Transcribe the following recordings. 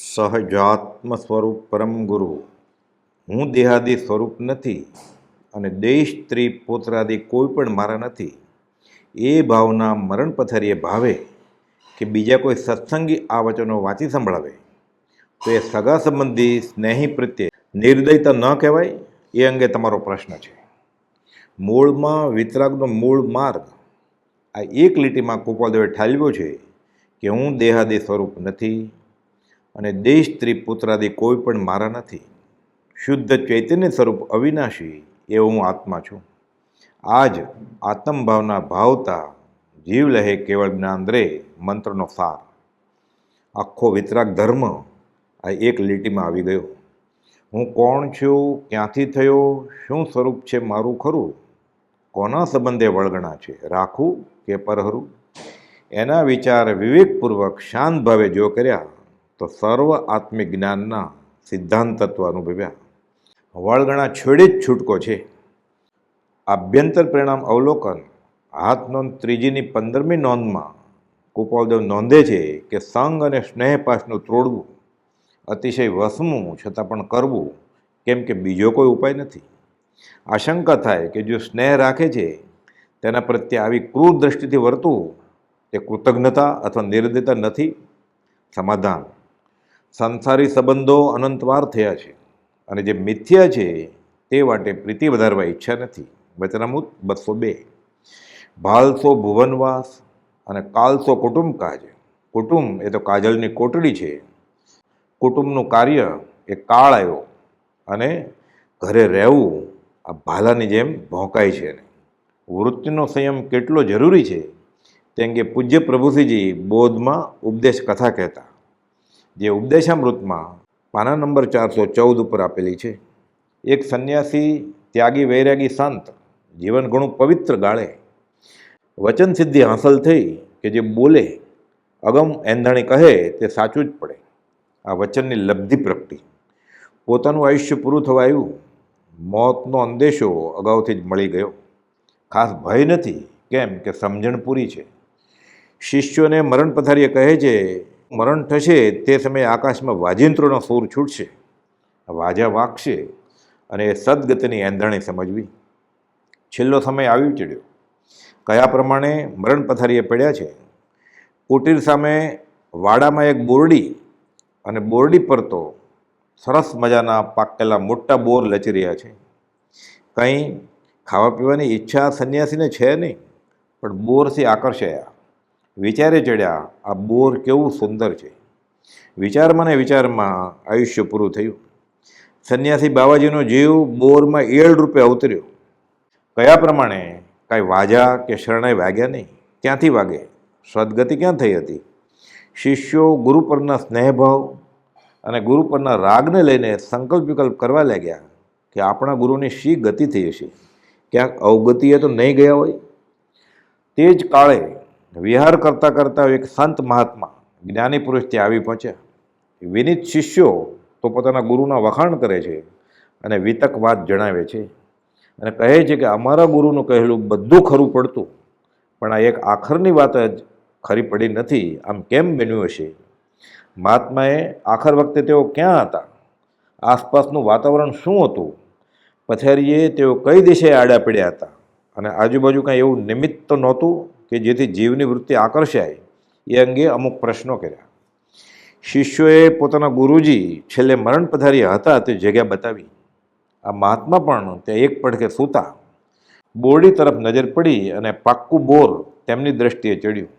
સહજાત્મ સ્વરૂપ પરમ ગુરુ. હું દેહાદી સ્વરૂપ નથી અને દેશ, સ્ત્રી પોતરાદી કોઈ પણ મારા નથી. એ ભાવના મરણ પથારીએ ભાવે કે બીજા કોઈ સત્સંગી આ વચનો વાંચી સંભળાવે. તો એ સગા સંબંધી સ્નેહી પ્રત્યે નિર્દયતા ન કહેવાય એ અંગે તમારો પ્રશ્ન છે. મૂળમાં વિતરાગનો મૂળ માર્ગ. આ એક લીટીમાં કુપાલદેવે ઠાલવ્યો છે કે હું દેહાદી સ્વરૂપ નથી અને દેશ ત્રિપુત્રાદી પુત્રાદિ કોઈ પણ મારા નથી. શુદ્ધ ચૈતન્ય સ્વરૂપ અવિનાશી એ હું આત્મા છું. આ જ આત્મભાવના ભાવતા જીવ લહે કેવળ જ્ઞાન રે મંત્રનો સાર. આખો વિતરાગ ધર્મ આ એક લીટીમાં આવી ગયો. હું કોણ છું, ક્યાંથી થયો, શું સ્વરૂપ છે મારું ખરું? કોના સંબંધે વળગણા છે રાખવું કે પરહરું? એના વિચાર વિવેકપૂર્વક શાંત ભાવે જો કર્યા તો સર્વ આત્મિક જ્ઞાનના સિદ્ધાંત તત્વ અનુભવ્યા. વળગણા છેડે જ છૂટકો છે. આભ્યંતર પરિણામ અવલોકન. હાથ નોંધ ત્રીજીની પંદરમી નોંધમાં ગોપાલદેવ નોંધે છે કે સંગ અને સ્નેહ પાસનું ત્રોડવું અતિશય વસમું છતાં પણ કરવું કેમ કે બીજો કોઈ ઉપાય નથી. આશંકા થાય કે જો સ્નેહ રાખે છે, તેના પ્રત્યે આવી ક્રૂર દ્રષ્ટિથી વર્તવું તે કૃતજ્ઞતા અથવા નિર્દયતા નથી. સમાધાન. સંસારી સંબંધો અનંતવાર થયા છે. અને જે મિથ્યા છે, તે માટે પ્રીતિ વધારવા ઈચ્છા નથી. વચનામૃત બસો બે. ભાલસો ભુવનવાસ અને કાલસો કુટુંબ કાજ. કુટુંબ એ તો કાજલની કોટડી છે. કુટુંબનું કાર્ય એ કાળ આવ્યો અને ઘરે રહેવું આ ભાલાની જેમ ભોંકાય છે વૃત્તિનો સંયમ કેટલો જરૂરી છે, તે અંગે પૂજ્ય પ્રભુસિંહજી બોધમાં ઉપદેશ કથા કહેતા. જે ઉપદેશામૃતમાં પાના નંબર ચારસો ચૌદ ઉપર આપેલી છે, એક સંન્યાસી ત્યાગી વૈરાગી સંત જીવન ઘણું પવિત્ર ગાળે. વચન સિદ્ધિ હાંસલ થઈ કે જે બોલે, અગમ એંધાણી કહે તે સાચું જ પડે. આ વચનની લબ્ધિ પ્રગટી. પોતાનું આયુષ્ય પૂરું થવા આવ્યું મોતનો અંદેશો અગાઉથી જ મળી ગયો. ખાસ ભય નથી, કેમ કે સમજણ પૂરી છે. શિષ્યોને મરણ પથારીએ કહે છે મરણ થશે તે સમયે આકાશમાં વાજિંત્રોનો સૂર છૂટશે. વાજા વાગશે અને એ સદગતની એંધાણી સમજવી. છેલ્લો સમય આવી ચડ્યો. કયા પ્રમાણે? મરણ પથારીએ પડ્યા છે. કુટીર સામે વાડામાં એક બોરડી અને બોરડી પર તો સરસ મજાના પાકેલા મોટા બોર લચી રહ્યા છે. કંઈ ખાવા પીવાની ઈચ્છા સંન્યાસીને છે નહીં, પણ બોરથી આકર્ષાયા. વિચારે ચડ્યા, આ બોર કેવું સુંદર છે. વિચારમાં ને વિચારમાં આયુષ્ય પૂરું થયું. સંન્યાસી બાવાજીનો જીવ બોરમાં એળ રૂપે અવતર્યો. કયા પ્રમાણે? કાંઈ વાજા કે શરણાઈ વાગ્યા નહીં. ક્યાંથી વાગે? સદગતિ ક્યાં થઈ હતી? શિષ્યો ગુરુ પરના સ્નેહભાવ અને ગુરુ પરના રાગને લઈને સંકલ્પ વિકલ્પ કરવા લાગ્યા કે આપણા ગુરુની શી ગતિ થઈ હશે? ક્યાંક અવગતિએ તો નહીં ગયા હોય? તે જ કાળે વિહાર કરતાં કરતાં એક સંત મહાત્મા જ્ઞાની પુરુષ ત્યાં આવી પહોંચ્યા. વિનિત શિષ્યો તો પોતાના ગુરુના વખાણ કરે છે અને વિતક વાત જણાવે છે. અને કહે છે કે અમારા ગુરુનું કહેલું બધું ખરું પડતું, પણ આ એક આખરની વાત જ ખરી પડી નથી. આમ કેમ બન્યું હશે? મહાત્માએ આખર વખતે તેઓ ક્યાં હતા? આસપાસનું વાતાવરણ શું હતું? પથારીએ તેઓ કઈ દિશે આડા પડ્યા હતા? અને આજુબાજુ કાંઈ એવું નિમિત્ત તો નહોતું કે જેથી જીવની વૃત્તિ આકર્ષાય, એ અંગે અમુક પ્રશ્નો કર્યા. શિષ્યોએ પોતાના ગુરુજી છેલ્લે મરણ પધાર્યા હતા તે જગ્યા બતાવી. આ મહાત્મા પણ ત્યાં એક પડખે સૂતા. બોરડી તરફ નજર પડી અને પાક્કું બોર તેમની દ્રષ્ટિએ ચડ્યું.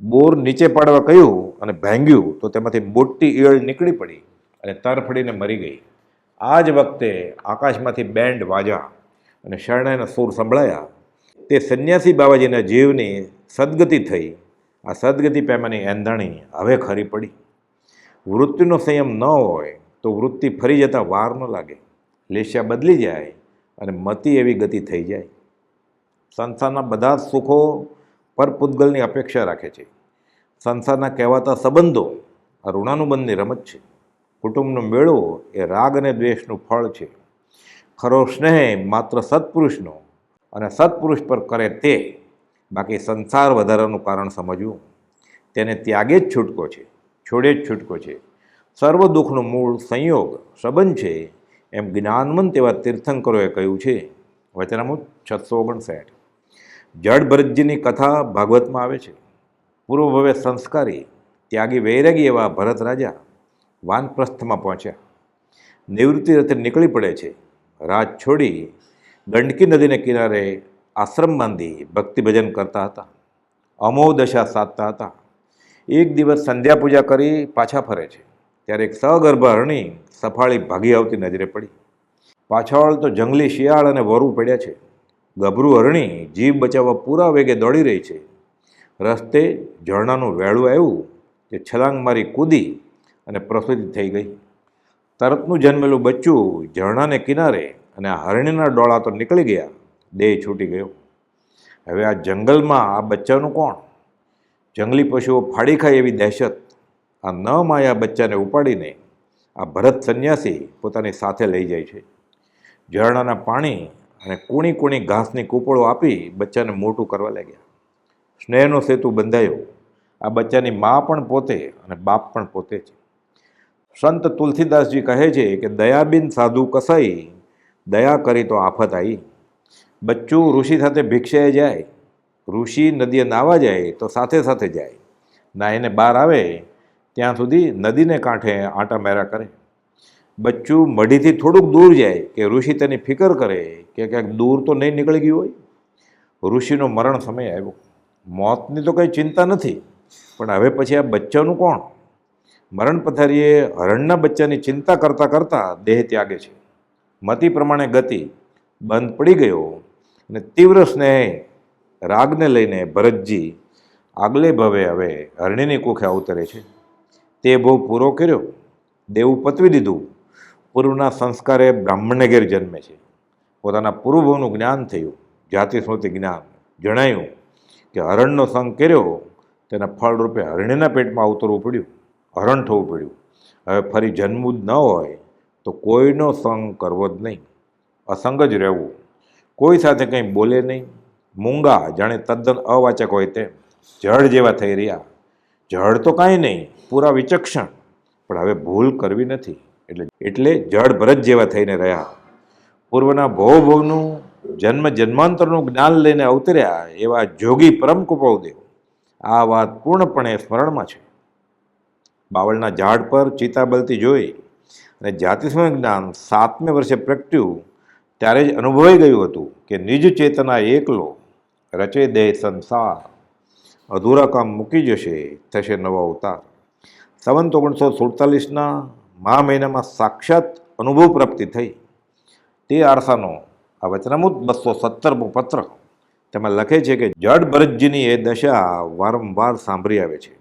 બોર નીચે પાડવા કહ્યું અને ભાંગ્યું તો તેમાંથી મોટી ઈયળ નીકળી પડી અને તરફડીને મરી ગઈ. આ જ વખતે આકાશમાંથી બેન્ડ વાજા. અને શરણાઈના સૂર સંભળાયા. તે સંન્યાસી બાબાજીના જીવની સદગતિ થઈ. આ સદગતિ પેમાની એંધાણી હવે ખરી પડી. વૃત્તિનો સંયમ ન હોય તો વૃત્તિ ફરી જતાં વાર ન લાગે. લેશિયા બદલી જાય અને મતી એવી ગતિ થઈ જાય. સંસારના બધા જ સુખો પર પૂતગલની અપેક્ષા રાખે છે. સંસારના કહેવાતા સંબંધો આ ઋણાનુબંધની રમત છે. કુટુંબનો મેળો એ રાગ અને દ્વેષનું ફળ છે. ખરો સ્નેહ માત્ર સત્પુરુષનો અને સત્પુરુષ પર કરે તે. બાકી સંસાર વધારાનું કારણ સમજવું. તેને ત્યાગે જ છૂટકો છે, છોડે જ છૂટકો છે. સર્વ દુઃખનું મૂળ સંયોગ, સંબંધ છે. એમ જ્ઞાનમંત એવા તીર્થંકરોએ કહ્યું છે. વચનામૃત છસો ઓગણસાઠ. જડ ભરતજીની કથા ભાગવતમાં આવે છે. પૂર્વ ભવે સંસ્કારી, ત્યાગી વૈરાગી એવા ભરત રાજા વાનપ્રસ્થમાં પહોંચ્યા. નિવૃત્તિ રથે નીકળી પડે છે. રાજ છોડી ગંડકી નદીને કિનારે આશ્રમ બાંધી ભક્તિ ભજન કરતા હતા. અમોહ દશા સાધતા હતા. એક દિવસ સંધ્યા પૂજા કરી પાછા ફરે છે. ત્યારે એક સગર્ભ હરણી સફાળી ભાગી આવતી નજરે પડી. પાછળ તો જંગલી શિયાળ અને વરુ પડ્યા છે. ગભરું હરણી જીવ બચાવવા પૂરા વેગે દોડી રહી છે. રસ્તે ઝરણાનું વેળું આવ્યું કે છલાંગ મારી કૂદી અને પ્રસૂતિ થઈ ગઈ. તરતનું જન્મેલું બચ્ચું ઝરણાને કિનારે અને હરણીના ડોળા તો નીકળી ગયા. દેહ છૂટી ગયો. હવે આ જંગલમાં આ બચ્ચાનું કોણ? જંગલી પશુઓ ફાડી ખાય એવી દહેશત. આ ન માયા બચ્ચાને ઉપાડીને આ ભરત સંન્યાસી પોતાની સાથે લઈ જાય છે. ઝરણાના પાણી અને કૂણી કૂણી ઘાસની કૂપળો આપી બચ્ચાને મોટું કરવા લાગ્યા. સ્નેહનો સેતુ બંધાયો. આ બચ્ચાની મા પણ પોતે અને બાપ પણ પોતે છે. સંત તુલસીદાસજી કહે છે કે દયાબિન સાધુ કસાઈ, દયા કરી તો આફત આવી બચ્ચું ઋષિ સાથે ભિક્ષાએ જાય, ઋષિ નદીએ નાવા જાય તો સાથે સાથે જાય. ના એને બહાર આવે, ત્યાં સુધી નદીને કાંઠે આંટા મેરા કરે. બચ્ચું મઢીથી થોડુંક દૂર જાય કે ઋષિ તેની ફિકર કરે કે ક્યાંક દૂર તો નહીં નીકળી ગયું હોય. ઋષિનો મરણ સમય આવ્યો. મોતની તો કંઈ ચિંતા નથી, પણ હવે પછી આ બચ્ચાનું કોણ? મરણ પથારીએ હરણના બચ્ચાની ચિંતા કરતાં કરતાં દેહ ત્યાગે છે. મતિ પ્રમાણે ગતિ બંધ પડી ગયો અને તીવ્ર સ્નેહ રાગને લઈને ભરતજી આગલે ભવે હવે હરણીની કુખે અવતરે છે. તે ભોગ પૂરો કર્યો. દેવું પતવી દીધું. પૂર્વના સંસ્કારે બ્રાહ્મણને ઘેર જન્મે છે. પોતાના પૂર્વભવનું જ્ઞાન થયું. જાતિ સ્મૃતિ જ્ઞાન જણાયું કે હરણનો સંગ કર્યો. તેના ફળરૂપે હરણીના પેટમાં અવતરવું પડ્યું. હરણ થવું પડ્યું. હવે ફરી જન્મવું જ ન હોય તો કોઈનો સંગ કરવો જ નહીં. અસંગ જ રહેવું. કોઈ સાથે કંઈ બોલે નહીં. મૂંગા, જાણે તદ્દન અવાચક હોય તેમ. જળ જેવા થઈ રહ્યા. જળ તો કાંઈ નહીં, પૂરા વિચક્ષણ. પણ હવે ભૂલ કરવી નથી. એટલે એટલે જળ ભરત જેવા થઈને રહ્યા. પૂર્વના ભવભવનું જન્મ, જન્માંતરનું જ્ઞાન લઈને અવતર્યા એવા જોગી પરમ કૃપાદેવ આ વાત પૂર્ણપણે સ્મરણમાં છે. બાવળના ઝાડ પર ચિતા બલતી જોઈ અને જાતિસ્મય જ્ઞાન સાતમે વર્ષે પ્રગટ્યું, ત્યારે જ અનુભવાઈ ગયું હતું કે નિજ ચેતના એકલો રચે દેહ સંસાર. અધૂરા કામ મૂકી જશે, થશે નવો અવતાર. સંવંત ઓગણીસો સુડતાલીસના મહા મહિનામાં સાક્ષાત અનુભવ પ્રાપ્તિ થઈ. તે આરસાનો આ વચનામૂત બસો સત્તરમો પત્ર તેમાં લખે છે કે જડ ભરતજીની એ દશા વારંવાર સાંભળી આવે છે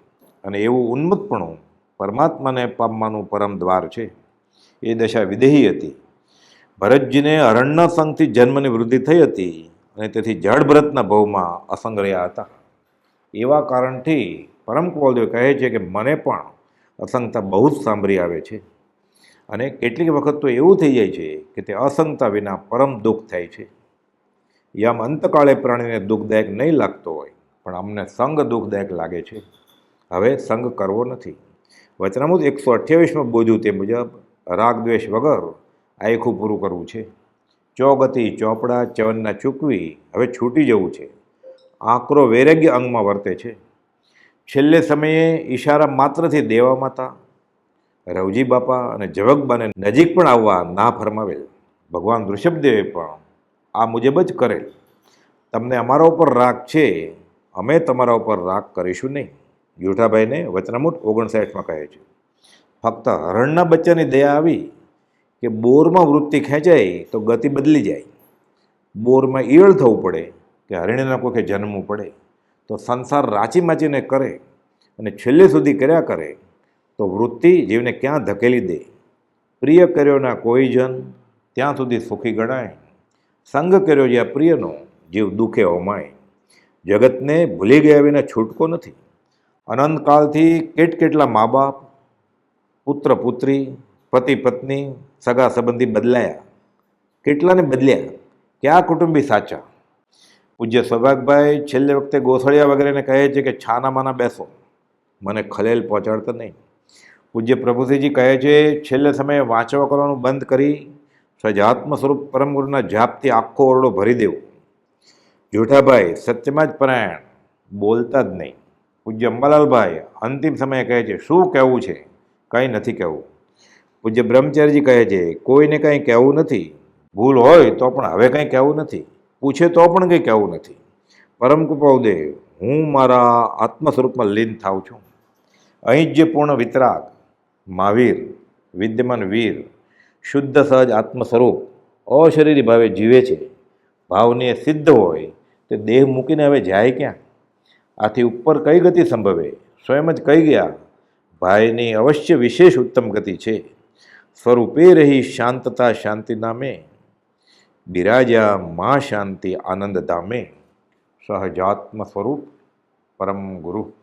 અને એવું ઉન્મત્તપણું પરમાત્માને પામવાનું પરમ દ્વાર છે. એ દશા વિદેહી હતી. ભરતજીને અરણ્ય સંગથી જન્મની વૃદ્ધિ થઈ હતી અને તેથી જળભરતના ભવમાં અસંગ રહ્યા હતા. એવા કારણથી પરમ કુવાલદેવ કહે છે કે મને પણ અસંગતા બહુ જ સાંભળી આવે છે. અને કેટલીક વખત તો એવું થઈ જાય છે કે તે અસંગતા વિના પરમ દુઃખ થાય છે. યમ અંતકાળે પ્રાણીને દુઃખદાયક નહીં લાગતો હોય, પણ અમને સંગ દુઃખદાયક લાગે છે. હવે સંગ કરવો નથી. વચનામૃત એકસો અઠ્યાવીસમાં બોધ્યું તે મુજબ રાગ દ્વેષ વગર આયખું પૂરું કરવું છે. ચોગતિ, ચોપડા, ચવનના ચૂકવી હવે છૂટી જવું છે. આકરો વૈરાગ્ય અંગમાં વર્તે છે. છેલ્લે સમયે ઈશારા માત્રથી દેવા માતા, રવજી બાપા અને જવકબાને નજીક પણ આવવા ના ફરમાવેલ. ભગવાન ઋષભદેવે પણ આ મુજબ જ કરેલ. તમને અમારા ઉપર રાગ છે. અમે તમારા ઉપર રાગ કરીશું નહીં. યુઠાભાઈને વચનામૂટ ઓગણસાઠમાં કહે છે, ફક્ત હરણના બચ્ચાની દયા આવી કે બોરમાં વૃત્તિ ખેંચાય તો ગતિ બદલી જાય. બોરમાં ઈયળ થવું પડે કે હરિણીના કોખે જન્મવું પડે. તો સંસાર રાચી માચીને કરે અને છેલ્લે સુધી કર્યા કરે તો વૃત્તિ જીવને ક્યાં ધકેલી દે. પ્રિય કર્યોના કોઈ જન ત્યાં સુધી સુખી ગણાય. સંગ કર્યો જ્યાં પ્રિયનો જીવ દુઃખે હોમાય જગતને ભૂલી ગયા વિના છૂટકો નથી. અનંતકાળથી કેટ કેટલા મા બાપ પુત્ર પુત્રી પતિ પત્ની સગા સંબંધી બદલાયા કેટલાને બદલ્યા કયા કુટુંબી સાચા પૂજ્ય સૌભાગભાઈ છેલ્લે વખતે ગોસળિયા વગેરેને કહે છે કે છાના માના બેસો મને ખલેલ પહોંચાડતા નહીં પૂજ્ય પ્રભુસિંહજી કહે છે છેલ્લે સમયે વાંચવા કરવાનું બંધ કરી સજાત્મ સ્વરૂપ પરમ ગુરુના જાપથી આખો ઓરડો ભરી દેવો જેઠાભાઈ સત્યમાં જ પરાયણ બોલતા જ નહીં પૂજ્ય અંબાલાલભાઈ અંતિમ સમયે કહે છે, શું કહેવું છે? કંઈ નથી કહેવું. પૂજ્ય બ્રહ્મચારીજી કહે છે, કોઈને કંઈ કહેવું નથી. ભૂલ હોય તો પણ હવે કંઈ કહેવું નથી. પૂછે તો પણ કંઈ કહેવું નથી. પરમ કૃપાઉદેવ હું મારા આત્મ સ્વરૂપમાં લીન થાઉં છું. અહીં જે પૂર્ણ વિતરાગ, મહાવીર, વિદ્યમાન વીર, શુદ્ધ સહજ આત્મ સ્વરૂપ અશરીરી ભાવે જીવે છે ભાવને સિદ્ધ હોય, તે દેહ મૂકીને હવે જાય ક્યાં? આથી ઉપર કઈ ગતિ સંભવે? સ્વયં જ કહી ગયા? ભાઈની અવશ્ય વિશેષ ઉત્તમ ગતિ છે. સ્વરૂપે રહી શાંતતા શાંતિ નામે. બિરાજા મા શાંતિ આનંદ ધામે. સહજાત્મ સ્વરૂપ પરમ ગુરુ.